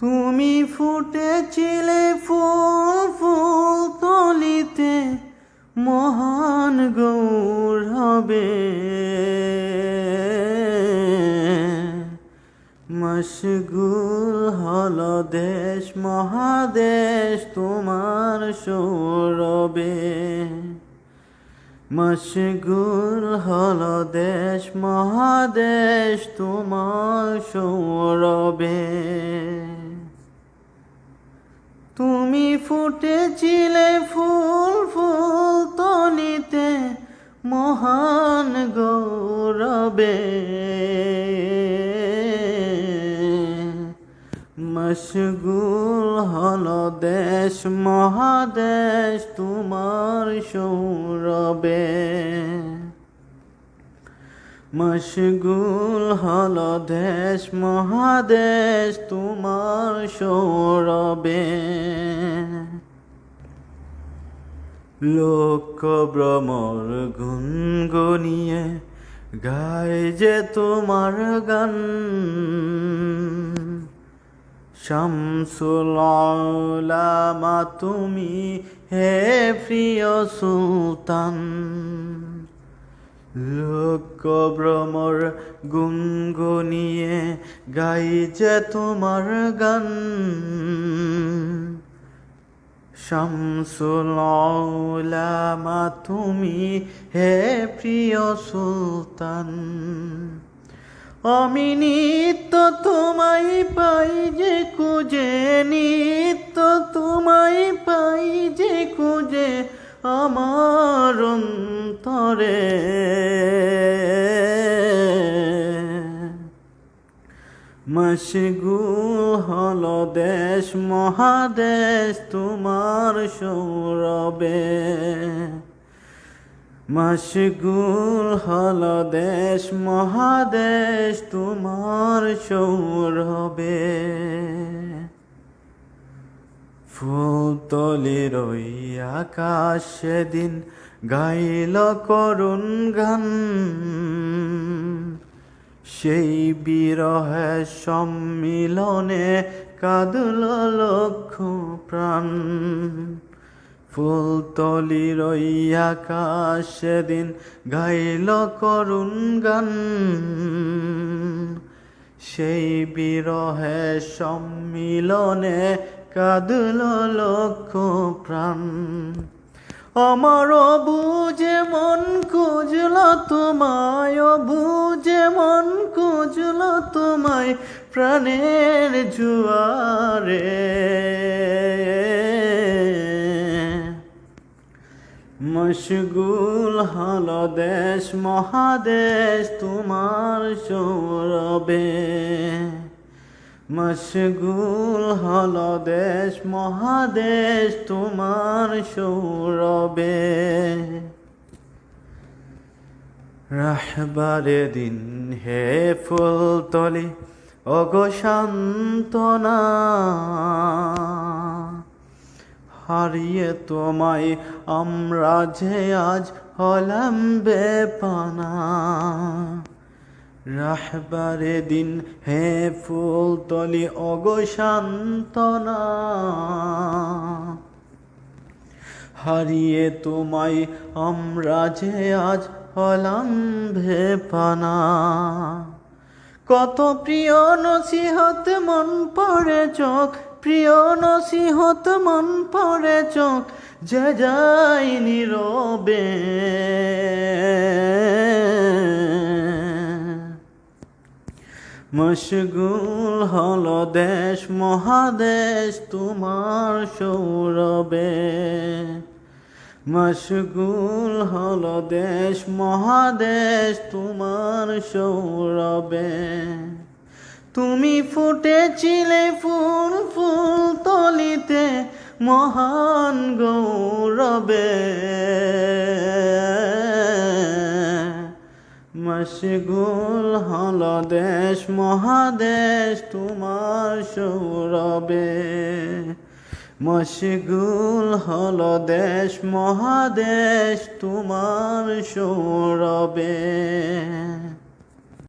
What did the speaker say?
তুমি ফুটেছিলে ফুল ফুল তলিতে, মহান গৌরবে মশগুল হল দেশ, মহাদেশ তোমার সৌরবে মশগুল হল দেশ, মহাদেশ তোমার সৌরবে তুমি ফুটেছিলে ফুল ফুল তলিতে মহান গৌরবে। মশগুল হল দেশ মহাদেশ তোমার সৌরবে মশগুল হল দেশ, মহাদেশ তোমার সৌরবে লোক ভ্রমর গুনগুনিয়ে গায় যে তোমার গান। শামসুল আলামা তুমি হে প্রিয় সুলতান। লোক ভ্রমর গুনগুনিয়ে গাই যে তোমার গান। শামসুল আলামা তুমি হে প্রিয় সুলতান। আমি নিত্য তোমায় পাই যে খুঁজে, নিত্য তোমায় পাই যে খুঁজে আমার অন্তরে। মশগুল হল দেশ মহাদেশ তোমার সৌরবে মশগুল হল দেশ মহাদেশ তোমার সৌরবে ফুলতলির ওই আকাশ সেদিন গাইল করুণ গান। সেই বিরহে সম্মিলনে কাঁদল লক্ষ প্রাণ। ফুলতলির ওই আকাশ সেদিন গাইল করুণ গান। সেই বিরহে সম্মিলনে কাঁদল লক্ষ প্রাণ। আমার বুঝে মন খুঁজল তোমায় বুঝে মন খুঁজল তোমায় প্রাণের জুয়ারে। মশগুল হল দেশ, মহাদেশ তোমার সৌরবে মশগুল হল দেশ, মহাদেশ তোমার সৌরবে রাহবারে দিন হে ফুলতলি অগো শান্তনা হারিয়ে তোমায় আমরা যে আজ হলাম বেপানা। রাহবারে দিন হে ফুল তলি অগো হারিয়ে তোমায় আমরা যে আজ হলাম ভেপানা কত প্রিয় নসিহত মন পড়ে চোখ, প্রিয় নসিহত মন পড়ে চোখ, যে যাই নীরবে মশগুল হল দেশ, মহাদেশ তোমার সৌরবে মশগুল হল দেশ, মহাদেশ তোমার সৌরবে তুমি ফুটেছিলে ফুল ফুল তলিতে মহান গৌরবে। মশগুল হল দেশ মহাদেশ তোমার সৌরবে মশগুল হল দেশ মহাদেশ তোমার সৌরবে